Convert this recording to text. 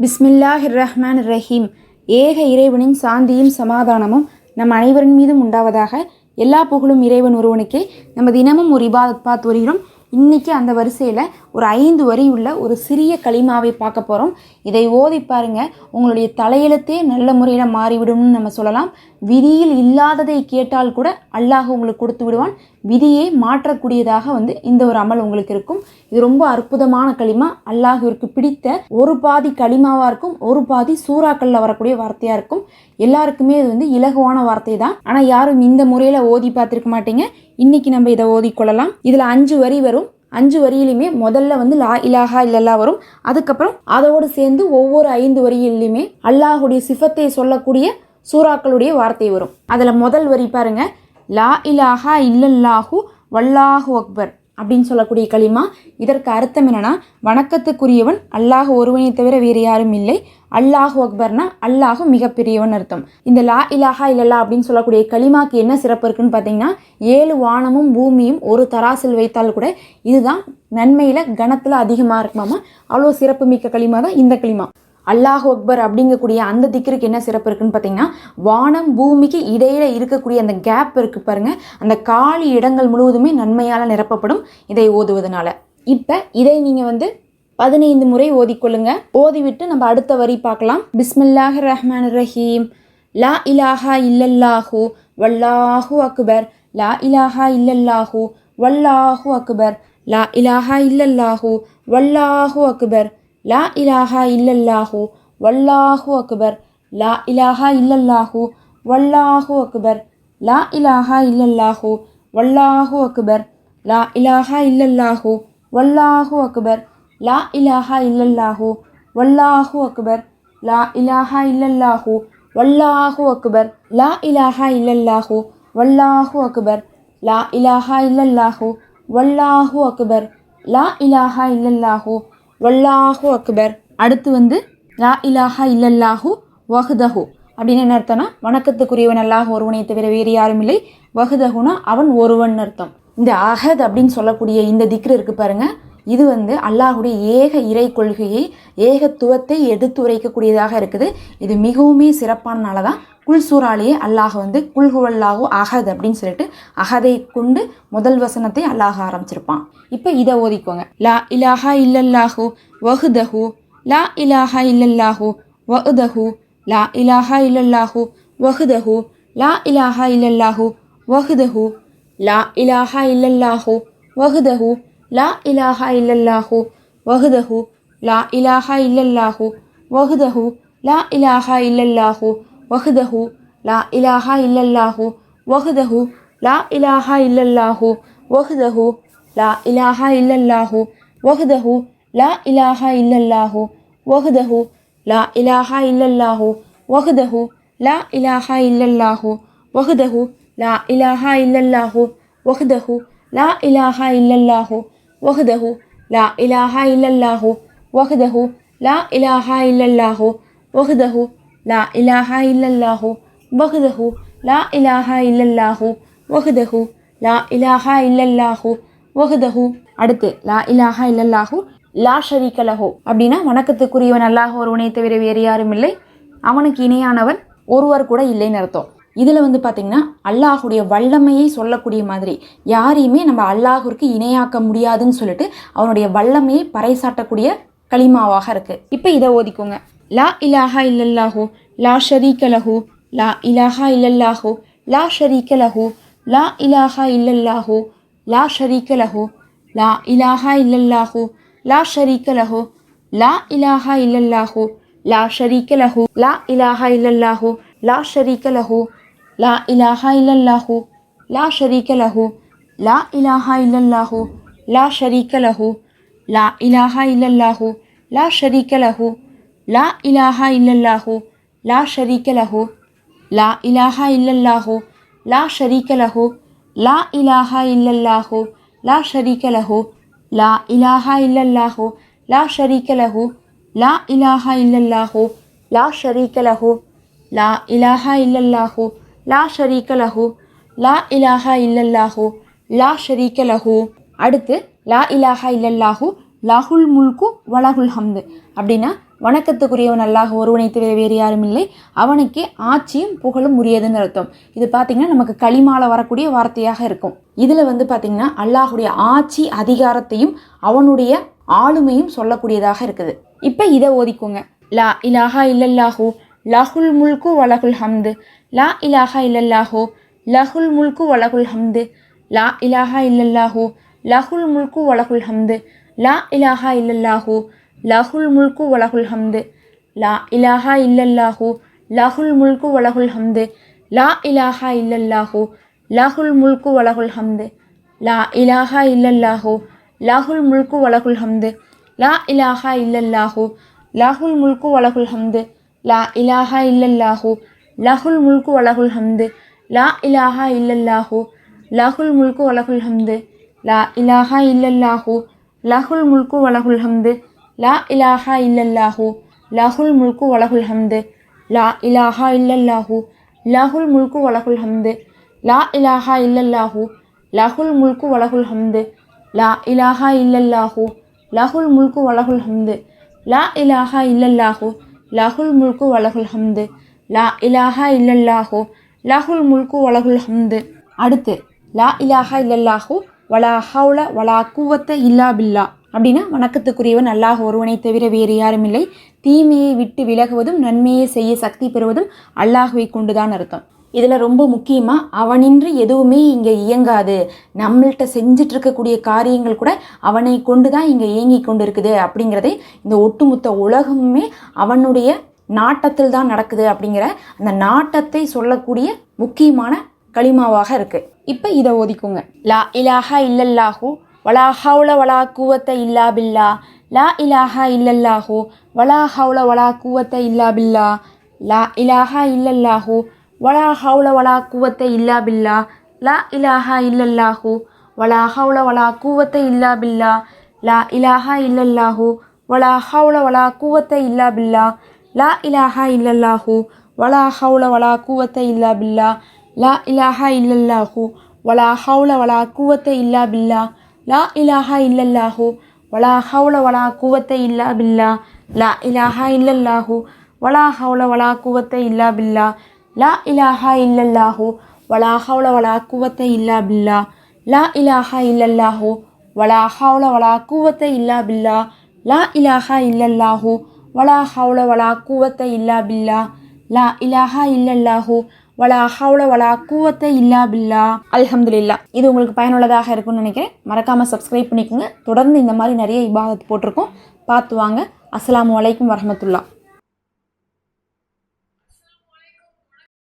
பிஸ்மில்லாஹ் ரஹ்மான் ரஹீம் ஏக இறைவனின் சாந்தியும் சமாதானமும் நம் அனைவரின் மீதும் உண்டாவதாக எல்லா புகழும் இறைவன் ஒருவனுக்கே. நம்ம தினமும் ஒரு இபாதத் பார்த்து வருகிறோம் இன்னைக்கு அந்த வரிசையில் ஒரு ஐந்து வரி உள்ள ஒரு சிறிய களிமாவை பார்க்க போகிறோம் இதை ஓதி பாருங்க. உங்களுடைய தலையெழுத்தே நல்ல முறையில் மாறிவிடும்னு நம்ம சொல்லலாம். விதியில் இல்லாததை கேட்டால் கூட அல்லாஹ் உங்களுக்கு கொடுத்து விடுவான். விதியை மாற்றக்கூடியதாக வந்து இந்த ஒரு அமல் உங்களுக்கு இருக்கும். இது ரொம்ப அற்புதமான களிமா. அல்லாஹிற்கு பிடித்த ஒரு பாதி களிமாவாக இருக்கும். ஒரு பாதி சூறாக்கல்ல வரக்கூடிய வார்த்தையாக இருக்கும். எல்லாருக்குமே இது வந்து இலகுவான வார்த்தை தான். ஆனால் யாரும் இந்த முறையில் ஓதி பார்த்துருக்க மாட்டீங்க. இன்னைக்கு நம்ம இதை ஓதி கொள்ளலாம். இதில் அஞ்சு வரி வரும். அஞ்சு வரியிலுமே முதல்ல வந்து லா இலாஹா இல்லல்லா வரும். அதுக்கப்புறம் அதோடு சேர்ந்து ஒவ்வொரு ஐந்து வரியிலையுமே அல்லாஹுடைய சிஃபத்தை சொல்லக்கூடிய சூறாக்களுடைய வார்த்தை வரும். அதில் முதல் வரி பாருங்க லா இலாஹா இல்லல்லாஹு வல்லாஹு அக்பர். அப்படின்னு சொல்லக்கூடிய களிமா. இதற்கு அர்த்தம் என்னென்னா வணக்கத்துக்குரியவன் அல்லாஹ் ஒருவனை தவிர வேறு யாரும் இல்லை. அல்லாஹு அக்பர்னா அல்லாஹு மிகப்பெரியவன் அர்த்தம். இந்த லா இலாஹா இல்லல்லா அப்படின்னு சொல்லக்கூடிய களிமாக்கு என்ன சிறப்பு இருக்குன்னு பார்த்தீங்கன்னா ஏழு வானமும் பூமியும் ஒரு தராசில் வைத்தால் கூட இதுதான் நன்மையில் கணத்தில் அதிகமாக இருக்குமாமா. அவ்வளோ சிறப்பு மிக்க களிமா தான் இந்த களிமா. அல்லாஹ் அக்பர் அப்படிங்கக்கூடிய அந்த திக்கிற்கு என்ன சிறப்பு இருக்குன்னு பார்த்தீங்கன்னா வானம் பூமிக்கு இடையில இருக்கக்கூடிய அந்த கேப் இருக்கு பாருங்க. அந்த காலி இடங்கள் முழுவதுமே நன்மையால் நிரப்பப்படும் இதை ஓதுவதனால. இப்போ இதை நீங்கள் வந்து பதினைந்து முறை ஓதிக்கொள்ளுங்க. ஓதிவிட்டு நம்ம அடுத்த வரி பார்க்கலாம். பிஸ்மில்லாஹ் ரஹ்மான் ரஹீம் லா இலாஹா இல்லல்லாஹு வல்லாஹு அக்பர். லா இலாஹா இல்லல்லாஹு வல்லாஹு அக்பர். லா இலாஹா இல்லல்லாஹு வல்லாஹு அக்பர். லா இலாஹா இல்லல்லாஹு வல்லாஹு அக்பர் லா இலாஹா இல்லல்லாஹு வல்லாஹு அக்பர் லா இலாஹா இல்லல்லாஹு வல்லாஹு அக்பர் லா இலாஹா இல்லல்லாஹு வல்லாஹு அக்பர் லா இலாஹா இல்லல்லாஹு வல்லாஹு அக்பர் லா இலாஹா இல்லல்லாஹு வல்லாஹு அக்பர் லா இலாஹா இல்லல்லாஹு வல்லாஹு அக்பர் லா இலாஹா இல்லல்லாஹு வல்லாஹு அக்பர் லா இலாஹா இல்லல்லாஹு வல்லாஹு அக்பர். அடுத்து வந்து லா இலாஹா இல்லல்லாஹு வஹ்தஹு. அப்படின்னு என்ன அர்த்தம்னா வணக்கத்துக்குரியவன் அல்லாஹ் ஒருவனை தவிர வேறு யாரும் இல்லை. வஹ்தஹுனா அவன் ஒருவன் அர்த்தம். இந்த அஹத் அப்படின்னு சொல்லக்கூடிய இந்த திக்ரு இருக்கு பாருங்கள் இது வந்து அல்லாஹுடைய ஏக இறை கொள்கையை ஏகத்துவத்தை எடுத்துரைக்கக்கூடியதாக இருக்குது. இது மிகவுமே சிறப்பானனால தான் குல்சூராலேயே அல்லாஹ் வந்து குல்ஹுவல்லாஹு அகத் அப்படின்னு சொல்லிட்டு அஹதை கொண்டு முதல் வசனத்தை அல்லாஹ் ஆரம்பிச்சிருப்பான். இப்போ இதை ஓதிக்கோங்க. லா இலாஹா இல்லல்லாஹு வஹுதஹு லா இலாஹா இல்லல்லாஹு வஹுதஹு லா இலாஹா இல்லல்லாஹு வஹுதஹு லா இலாஹா இல்லல்லாஹு வஹுதஹு லா இலாஹா இல்லல்லாஹு வஹுதஹு لا إله إلا الله وحده لا إله إلا الله وحده لا إله إلا الله وحده لا إله إلا الله وحده لا إله إلا الله وحده لا إله إلا الله وحده لا إله إلا الله وحده لا إله إلا الله وحده لا إله إلا الله وحده لا إله إلا الله وحده لا إله إلا الله وحده وحده லா إله إلا الله லா لا إله إلا லா وحده لا إله லா الله وحده لا லா إلا الله وحده வகுதஹு அடுத்து லா இலாஹா இல்லல்லாஹு. லா ஷரீகலஹோ அப்படின்னா வணக்கத்துக்குரியவன் அல்லாஹ் ஒருவனை தவிர வேறு யாரும் இல்லை. அவனுக்கு இணையானவன் ஒருவர் கூட இல்லைன்னு அர்த்தம். இதில் வந்து பார்த்திங்கன்னா அல்லாஹுடைய வல்லமையை சொல்லக்கூடிய மாதிரி. யாரையுமே நம்ம அல்லாஹுக்கு இணையாக்க முடியாதுன்னு சொல்லிட்டு அவனுடைய வல்லமையை பறைசாட்டக்கூடிய களிமாவாக இருக்குது இப்போ இதை ஓதிக்கோங்க. லா இலாஹா இல்லல்லாஹு லா ஷரீக லஹு லா இலாஹா இல்லல்லாஹு லா ஷரீக லஹு லா இலாஹா இல்லல்லாஹு லா ஷரீக லஹு லா இலாஹா இல்லல்லாஹு லா ஷரீக லஹு லா இலாஹா இல்லல்லாஹு லா ஷரீக லஹு லா இலாஹா இல்லல்லாஹு லா ஷரீக லஹு லா இலாஹா இல்லல்லாஹு லா ஷரீக லஹு லா இலாஹா இல்லல்லாஹு லா ஷரீக லஹு லா இலாஹா இல்லல்லாஹு லா ஷரீக லஹு லா இலாஹா இல்லல்லாஹு லா ஷரீக லஹு லா இலாஹா இல்லல்லாஹு லா ஷரீக லஹு லா இலாஹா இல்லல்லாஹு லா ஷரீக லஹு லா இலாஹா இல்லல்லாஹு லா ஷரீக லஹு லா இலாஹா இல்லல்லாஹு லா ஷரீக லஹு லா இலாஹா இல்லல்லாஹு லா ஷரீக லஹு. லா இலாஹா இல்லல்லாஹு. லா ஷரீக லஹு. அடுத்து லா இலாஹா இல்லல்லாஹு. லாஹுல் முல்கு வலகுல் ஹம்து. அப்படின்னா வணக்கத்துக்குரியவன் அல்லாஹ் ஒருவனை தவிர வேறு யாரும் இல்லை. அவனுக்கே ஆட்சியும் புகழும் உரியதுன்னு அர்த்தம். இது பார்த்தீங்கன்னா நமக்கு களிமால வரக்கூடிய வார்த்தையாக இருக்கும். இதில் வந்து பார்த்தீங்கன்னா அல்லாஹுடைய ஆட்சி அதிகாரத்தையும் அவனுடைய ஆளுமையும் சொல்லக்கூடியதாக இருக்குது. இப்போ இதை ஓதிக்கோங்க. லா இலாஹா இல்லல்லாஹு. லஹுல் முல்கு வலகுல் ஹம்து. லா இலாஹா இல்லல்லாஹோ. லஹுல் முல்கு வலகுல் ஹம்து. லா இலாஹா இல்லல்லாஹோ. லஹுல் முல்கு வலகுல் ஹம்து. லா இலாஹா இல்லல்லாஹோ. லஹுல் முல்கு வலகுல் ஹம்து. லா இலாஹா இல்லல்லாஹோ. லஹுல் முல்கு வலகுல் ஹம்து. லா இலாஹா இல்லல்லாஹோ. லஹுல் முல்கு வலகுல் ஹம்து. லா இலாஹா இல்லல்லாஹோ. லஹுல் முல்கு வலகுல் ஹம்து. லா இலாஹா இல்லல்லாஹோ. லஹுல் முல்கு வலகுல் ஹம்து. லா இலாஹா இல்லல்லாஹு லஹுல் முல்கு வலகுல் ஹம்து. லா இலாஹா இல்லல்லாஹு லஹுல் முல்கு வலகுல் ஹம்து. லா இலாஹா இல்லல்லாஹு லஹுல் முல்கு வலகுல் ஹம்து. லா இலாஹா இல்லல்லாஹு லஹுல் முல்கு வலகுல் ஹம்து. லா இலாஹா இல்லல்லாஹு லஹுல் முல்கு வலகுல் ஹம்து. லா இலாஹா இல்லல்லாஹு லஹுல் முல்கு வலகுல் ஹம்து. லா இலாஹா இல்லல்லாஹு லஹுல் முல்கு வலகுல் ஹம்து. லா இலாஹா இல்லல்லாஹு லஹுல் முல்கு வலகுல் ஹம்து. லா இலாஹா இல்லல்லாஹோ. லஹுல் முல்கு வலகுல் ஹம்து. அடுத்து லா இலாஹா இல்லல்லாஹு. வலா ஹவுல வலா கூவத்த இல்லா பில்லா. அப்படின்னா வணக்கத்துக்குரியவன் அல்லாஹ் ஒருவனை தவிர வேறு யாரும் இல்லை. தீமையை விட்டு விலகுவதும் நன்மையை செய்ய சக்தி பெறுவதும் அல்லாஹுவை கொண்டுதான் அர்த்தம். இதில் ரொம்ப முக்கியமாக அவனின்றி எதுவுமே இங்கே இயங்காது. நம்மள்கிட்ட செஞ்சிட்டு இருக்கக்கூடிய காரியங்கள் கூட அவனை கொண்டு தான் இங்கே இயங்கி கொண்டு இருக்குது அப்படிங்கிறதே இந்த ஒட்டுமொத்த உலகமுமே அவனுடைய நாட்டத்தில் தான் நடக்குது அப்படிங்கிற அந்த நாட்டத்தை சொல்லக்கூடிய முக்கியமான களிமாவாக இருக்குது இப்போ இதை ஒதுக்குங்க லா இலாஹா இல்லல்லாஹு வலா ஹவுல வலா கூவத்த இல்லா பில்லா. லா இலாஹா இல்லல்லாஹோ வலா ஹவுல வலா கூவத்த இல்லா பில்லா. லா இலாஹா இல்லல்லாஹு வலா ஹவுல வலா கூவத்த இல்லா பில்லா லா இலாஹா இல்லல்லாஹு வலா ஹவுல வலா கூவத்த இல்லா பில்லா லா இலாஹா இல்லல்லாஹு வலா ஹவுல வலா கூவத்த இல்லா பில்லா லா இலாஹா இல்லல்லாஹு வலா ஹவுல வலா கூவத்த இல்லா பில்லா லா இலாஹா இல்லல்லாஹு வலா ஹவுல வலா கூவத்த இல்லா பில்லா லா இலாஹா இல்லல்லாஹு வலா ஹவுல வலா கூவத்த இல்லா பில்லா லா இலாஹா இல்லல்லாஹு வலா ஹவுல வலா கூவத்த இல்லா பில்லா லா இலாஹா இல்லல்லாஹு வலாஹவுல வலா குவத்தை இல்லா பில்லா லா இலாஹா இல்லல்லாஹு வலாஹவுல வலா குவத்தை இல்லா பில்லா லா இலாஹா இல்லல்லாஹு வலாஹவுல வலா குவத்தை இல்லா பில்லா லா இலாஹா இல்லல்லாஹு வலா ஹவுல வலா கூவத்த இல்லா பில்லா அல்ஹம்துலில்லா இது உங்களுக்கு பயனுள்ளதாக இருக்கும்னு நினைக்கிறேன். மறக்காமல் சப்ஸ்கிரைப் பண்ணிக்கோங்க. தொடர்ந்து இந்த மாதிரி நிறைய இபாதத் போட்டிருக்கோம். பார்த்து வாங்க. அஸ்லாம் வலைக்கும் வரமத்துல்லா